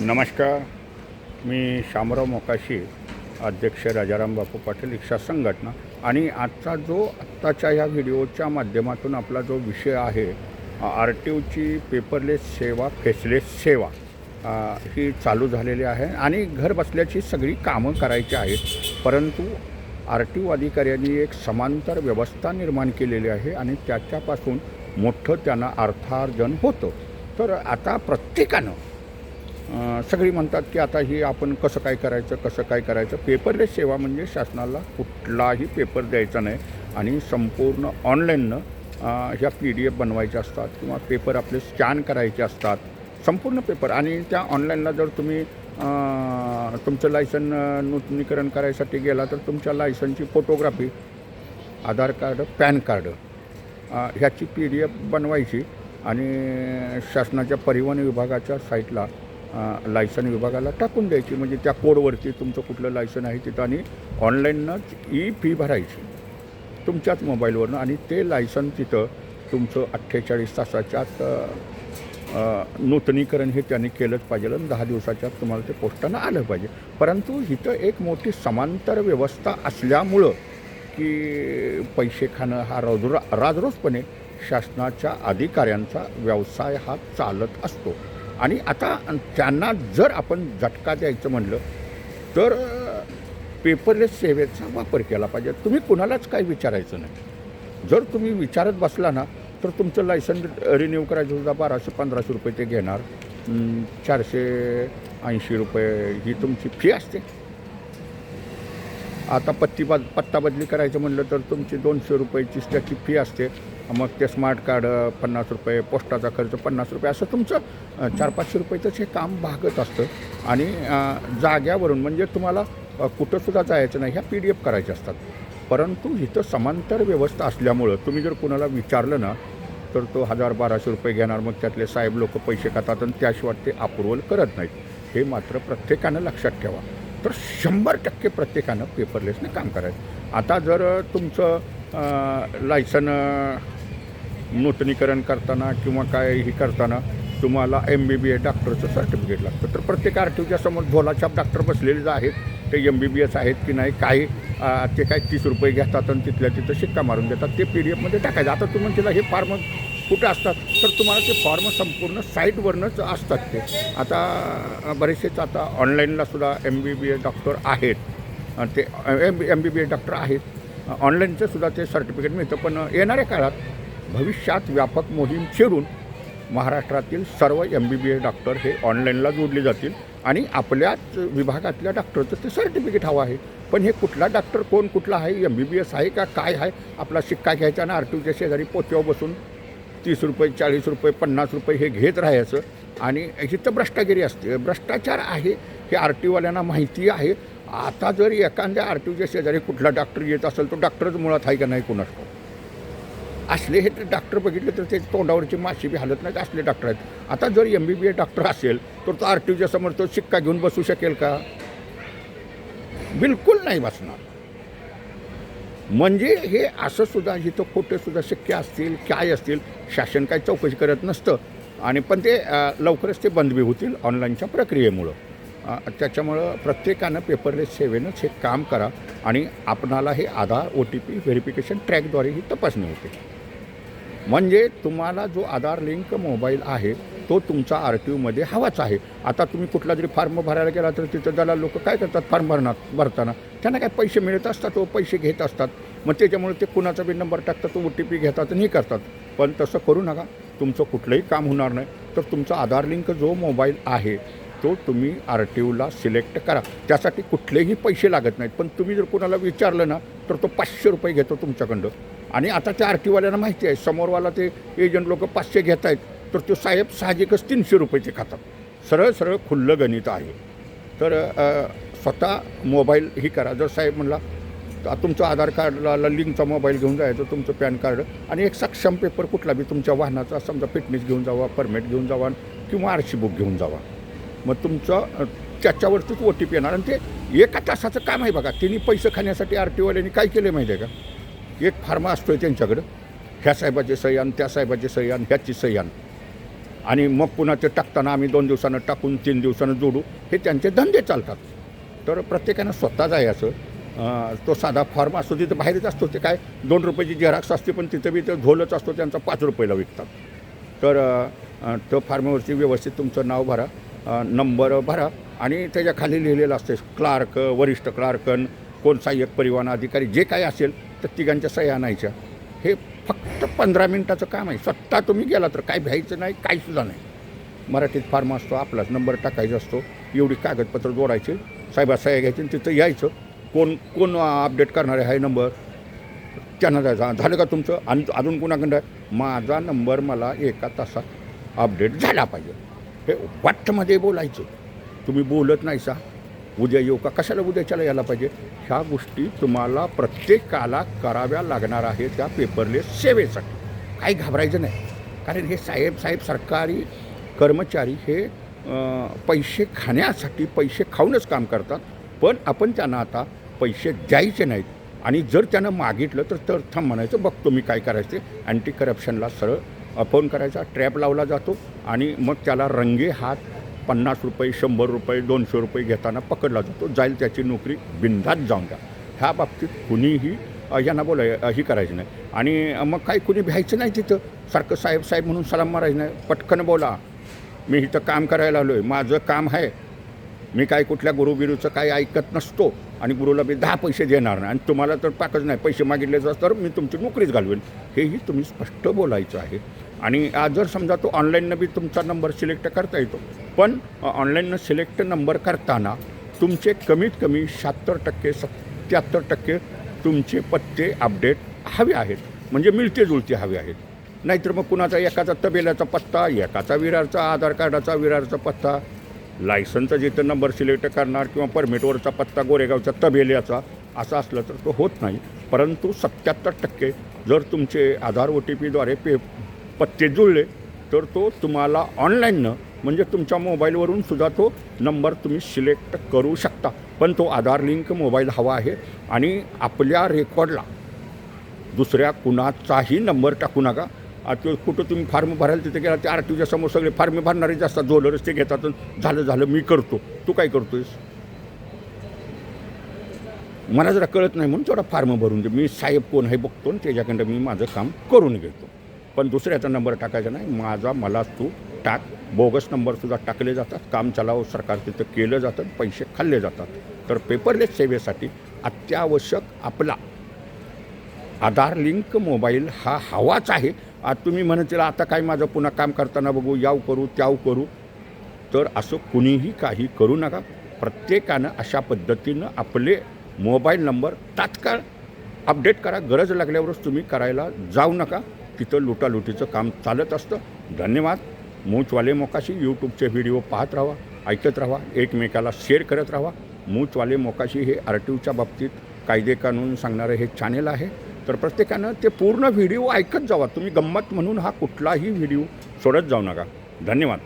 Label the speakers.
Speaker 1: नमस्कार. मी शामराव मोकाशी अध्यक्ष राजाराम बापू पाटील रिक्षा संघटना. आणि आजचा जो आत्ताच्या ह्या व्हिडिओच्या माध्यमातून आपला जो विषय आहे आर टी ओची पेपरलेस सेवा फेसलेस सेवा ही चालू झालेली आहे. आणि घर बसल्याची सगळी कामं करायची आहेत. परंतु आर टी ओ अधिकाऱ्यांनी एक समांतर व्यवस्था निर्माण केलेली आहे आणि त्याच्यापासून मोठं त्यांना अर्थार्जन होतं. तर आता प्रत्येकानं सगळी म्हणतात की आता ही आपण कसं काय करायचं कसं काय करायचं? पेपरलेस सेवा म्हणजे शासनाला कुठलाही पेपर द्यायचा नाही आणि संपूर्ण ऑनलाईननं ह्या पी डी एफ बनवायच्या असतात किंवा पेपर आपले स्कॅन करायचे असतात. संपूर्ण पेपर आणि त्या ऑनलाईनला जर तुम्ही तुमचं लायसन नूतनीकरण करायसाठी गेला तर तुमच्या लायसनची photography Aadhaar card PAN card ह्याची पी डी एफ बनवायची आणि शासनाच्या परिवहन विभागाच्या साईटला लायसन विभागाला टाकून द्यायची. म्हणजे त्या कोडवरती तुमचं कुठलं लायसन आहे तिथं आणि ऑनलाईनच ई फी भरायची तुमच्याच मोबाईलवरनं. आणि ते लायसन तिथं तुमचं अठ्ठेचाळीस तासाच्या नूतनीकरण हे त्यांनी केलंच पाहिजे आणि दहा दिवसाच्या तुम्हाला ते पोस्टानं आलं पाहिजे. परंतु इथं एक मोठी समांतर व्यवस्था असल्यामुळं की पैसे खाणं हा रोजरा राजरोजपणे शासनाच्या अधिकाऱ्यांचा व्यवसाय हा चालत असतो. आणि आता त्यांना जर आपण झटका द्यायचं म्हणलं तर पेपरलेस सेवेचा वापर केला पाहिजे. तुम्ही कुणालाच काही विचारायचं नाही. जर तुम्ही विचारत बसला ना तर तुमचं लायसन रिन्यू करायचं सुद्धा बाराशे पंधराशे रुपये ते घेणार. चारशे ऐंशी रुपये ही तुमची फी असते. आता पत्ती बद पत्ता बदली करायचं म्हणलं तर तुमची दोनशे रुपयाची त्याची फी असते. मग ते स्मार्ट कार्ड पन्नास रुपये पोस्टाचा खर्च पन्नास रुपये असं तुमचं चार पाचशे रुपयेचं हे काम भागत असतं. आणि जाग्यावरून म्हणजे तुम्हाला कुठंसुद्धा जायचं नाही ह्या पी डी एफ करायच्या असतात. परंतु इथं समांतर व्यवस्था असल्यामुळं तुम्ही जर कुणाला विचारलं ना तर तो हजार बाराशे रुपये घेणार मग त्यातले साहेब लोक पैसे खातात आणि त्याशिवाय ते अप्रुव्हल करत नाहीत. हे मात्र प्रत्येकानं लक्षात ठेवा. तर शंभर टक्के प्रत्येकानं पेपरलेसने काम करायचं. आता जर तुमचं लायसन नूतनीकरण करताना किंवा काय हे करताना तुम्हाला एम बी बी ए डॉक्टरचं सर्टिफिकेट लागतं तर प्रत्येक आर टी ओच्या समोर झोलाछाप डॉक्टर बसलेले जे आहेत. ते एम बी बी एस आहेत की नाही काही ते काय तीस रुपये घेतात आणि तिथल्या तिथं शिक्का मारून देतात. ते पी डी एफमध्ये टाकायचं. आता तुम्ही तिला हे फार मग कुठं असतात तर तुम्हाला ते फॉर्म संपूर्ण साईटवरनंच असतात ते. आता बरेचसेच आता ऑनलाईनला सुद्धा M B B A doctor आहेत. ते M M B B A doctor आहेत. ऑनलाईनचं सुद्धा ते सर्टिफिकेट मिळतं पण येणाऱ्या काळात भविष्यात व्यापक मोहीम शिरून महाराष्ट्रातील सर्व M B B A doctor हे ऑनलाईनला जोडले जातील आणि आपल्याच विभागातल्या डॉक्टरचं ते सर्टिफिकेट हवं आहे. पण हे कुठला डॉक्टर कोण कुठला आहे एम बी बी एस आहे का काय आहे आपला शिक्का घ्यायचा आणि आर टी ओच्या शेजारी पोत्यावर बसून तीस रुपये चाळीस रुपये पन्नास रुपये हे घेत राहायचं. आणि इथं भ्रष्टागिरी असते. भ्रष्टाचार आहे हे आर टीवाल्यांना माहिती आहे. आता जर एखाद्या आर टीच्या शेजारी कुठला डॉक्टर येत असेल तो डॉक्टरच मुळात आहे का नाही कोणास असले हे तर डॉक्टर बघितले तर ते तोंडावरची माशी बी हालत नाहीत असले डॉक्टर आहेत. आता जर M B B A doctor असेल तर तो आर टी समोर तो शिक्का घेऊन बसू शकेल का? बिलकुल नाही बसणार. म्हणजे हे असं सुद्धा जिथं खोटे सुद्धा शक्य असतील काय असतील शासन काही चौकशी करत नसतं. आणि पण ते लवकरच ते बंद बी होतील ऑनलाईनच्या प्रक्रियेमुळं. त्याच्यामुळं प्रत्येकानं पेपरलेस सेवेनंच हे काम करा आणि आपणाला हे Aadhaar O T P verification ट्रॅकद्वारे ही तपासणी होते. म्हणजे तुम्हाला जो आधार लिंक मोबाईल आहे तो तुमचा आर टी ओमध्ये हवाच आहे. आता तुम्ही कुठला जरी फॉर्म भरायला गेला तर तिथं त्याला लोक काय करतात फॉर्म भरणार भरताना? त्यांना काय पैसे मिळत असतात व पैसे घेत असतात. मग त्याच्यामुळे ते कुणाचा बी नंबर टाकतात तो ओ टी पी घेतात आणि हे करतात. पण तसं करू नका. तुमचं कुठलंही काम होणार नाही. तर तुमचा आधार लिंक जो मोबाईल आहे तो तुम्ही आर टी ओला सिलेक्ट करा. त्यासाठी कुठलेही पैसे लागत नाहीत. पण तुम्ही जर कोणाला विचारलं ना तर तो पाचशे रुपये घेतो तुमच्याकडं आणि आता त्या आर टी ओवाल्यांना माहिती आहे समोरवाला ते एजंट लोक पाचशे घेत आहेत तर तो साहेब साहजिकच तीनशे रुपये ते खातात. सरळ सरळ खुल्लं गणित आहे. तर स्वतः मोबाईल ही करा. जर साहेब म्हणला तर तुमचं आधार कार्डला लिंकचा मोबाईल घेऊन जायचं तुमचं पॅन कार्ड आणि एक सक्षम पेपर कुठला बी तुमच्या वाहनाचा समजा फिटनेस घेऊन जावा परमिट घेऊन जावा किंवा आर सी बुक घेऊन जावा. मग तुमचं त्याच्यावरतीच ओ टी पी येणार आणि ते एका तासाचं काम आहे बघा. तिने पैसे खाण्यासाठी आर टी काय केलं माहिती आहे का? एक फार्मा असतोय त्यांच्याकडं. ह्या साहेबाचे सही आण त्या साहेबाचे सही आण ह्याची सही आण आणि मग पुन्हा ते टाकताना आम्ही दोन दिवसानं टाकून तीन दिवसानं जोडू. हे त्यांचे धंदे चालतात. तर प्रत्येकानं स्वतः जायचं तो साधा फॉर्म असतो तिथं बाहेरच असतो ते काय दोन रुपयाची झेरॉक्स असते पण तिथं बी ते झोलच असतो त्यांचा पाच रुपयाला विकतात. तर तो फॉर्मवरती व्यवस्थित तुमचं नाव भरा नंबर भरा आणि त्याच्याखाली लिहिलेलं असते क्लार्क वरिष्ठ क्लार्कन कोण सहाय्यक परिवहन अधिकारी जे काय असेल तर तिघांच्या सह्या आणायच्या. हे फक्त पंधरा मिनटाचं काम आहे. स्वतः तुम्ही गेला तर काय भ्यायचं नाही काहीसुद्धा नाही. मराठीत फार्म असतो आपलाच नंबर टाकायचा असतो. एवढी कागदपत्र जोडायचे. साहेबा सह्या घ्यायची आणि तिथं यायचं. कोण कोण अपडेट करणार आहे नंबर त्यांना जायचं झालं का तुमचं? आणि अजून कोणाकडं आहे? माझा नंबर मला एका तासात अपडेट झाला पाहिजे. हे वाटमध्ये बोलायचं. तुम्ही बोलत नाही सा. उद्या येऊ का? कशाला उद्याच्याला यायला पाहिजे? ह्या गोष्टी तुम्हाला प्रत्येकाला कराव्या लागणार आहे त्या पेपरलेस सेवेसाठी. काही घाबरायचं नाही. कारण हे साहेब साहेब सरकारी कर्मचारी हे पैसे खाण्यासाठी पैसे खाऊनच काम करतात. पण आपण त्यांना आता पैसे द्यायचे नाहीत. आणि जर त्यानं मागितलं तर तर थांब म्हणायचं बघतो मी काय करायचं. अँटी करप्शनला सरळ फोन करायचा ट्रॅप लावला जातो. आणि मग त्याला रंगे हात पन्नास रुपये शंभर रुपये दोनशे रुपये घेताना पकडला जातो. जाईल त्याची नोकरी बिंदात जाऊन द्या. ह्या बाबतीत कुणीही यांना बोलाय ही करायची नाही. आणि मग काय कुणी भ्यायचं नाही तिथं? सारखं साहेब साहेब म्हणून सलाम मारायचं नाही. पटकन बोला. मी इथं काम करायला आलो आहे माझं काम आहे. मी काय कुठल्या गुरुबिरूचं काही ऐकत नसतो आणि गुरुला मी दहा पैसे देणार नाही. आणि तुम्हाला तर पाकच नाही. पैसे मागितले तर मी तुमची नोकरीच घालवेन. हेही तुम्ही स्पष्ट बोलायचं आहे. आणि आज जर समजा तो ऑनलाईननं बी तुमचा नंबर सिलेक्ट करता येतो. पण ऑनलाईननं सिलेक्ट नंबर करताना तुमचे कमीत कमी शहात्तर टक्के सत्याहत्तर टक्के तुमचे पत्ते अपडेट हवे आहेत. म्हणजे मिळते जुळते हवे आहेत. नाहीतर मग कुणाचा एकाचा तबेल्याचा पत्ता एकाचा विरारचा आधार कार्डाचा विरारचा पत्ता लायसनचा जिथं नंबर सिलेक्ट करणार किंवा परमिटवरचा पत्ता गोरेगावचा तबेल्याचा असं असलं तर तो होत नाही. परंतु सत्याहत्तर टक्के जर तुमचे आधार ओ टी पीद्वारे पे पत्ते जुळले तर तो तुम्हाला ऑनलाईननं म्हणजे तुमच्या मोबाईलवरून सुद्धा तो नंबर तुम्ही सिलेक्ट करू शकता. पण तो आधार लिंक मोबाईल हवा आहे आणि आपल्या रेकॉर्डला दुसऱ्या कुणाचाही नंबर टाकू नका. आता कुठं तुम्ही फार्म भरायला तिथे गेला ते आर टीच्या समोर सगळे फार्म भरणारे जास्त असतात ते घेतात झालं झालं मी करतो. तू काय करतोयस? मला जरा कळत नाही म्हणून तेवढा फार्म भरून दे. मी साहेब कोण आहे बघतो आणि त्याच्याकडं मी माझं काम करून घेतो. पण दुसऱ्याचा नंबर टाकायचा नाही. माझा मला तू टाक. बोगस नंबरसुद्धा टाकले जातात. काम चालावं सरकार तिथं केलं जातं. पैसे खाल्ले जातात. तर पेपरलेस सेवेसाठी अत्यावश्यक आपला आधार लिंक मोबाईल हा हवाच आहे. आज तुम्ही म्हणतील आता काय माझं पुन्हा काम करताना बघू याव करू त्याव करू. तर असं कुणीही काही करू नका. प्रत्येकानं अशा पद्धतीनं आपले मोबाईल नंबर तात्काळ अपडेट करा. गरज लागल्यावरच तुम्ही करायला जाऊ नका. तिथं लुटालुटीचं काम चालत असतं. धन्यवाद. मूचवाले मोकाशी यूट्यूबचे व्हिडिओ पाहत राहा ऐकत राहा एकमेकाला शेअर करत राहा. मूचवाले मोकाशी हे आर टी ओच्या बाबतीत कायदे कानून सांगणारं हे चॅनेल आहे. तर प्रत्येकानं ते पूर्ण व्हिडिओ ऐकत जावा. तुम्ही गंमत म्हणून हा कुठलाही व्हिडिओ सोडत जाऊ नका. धन्यवाद.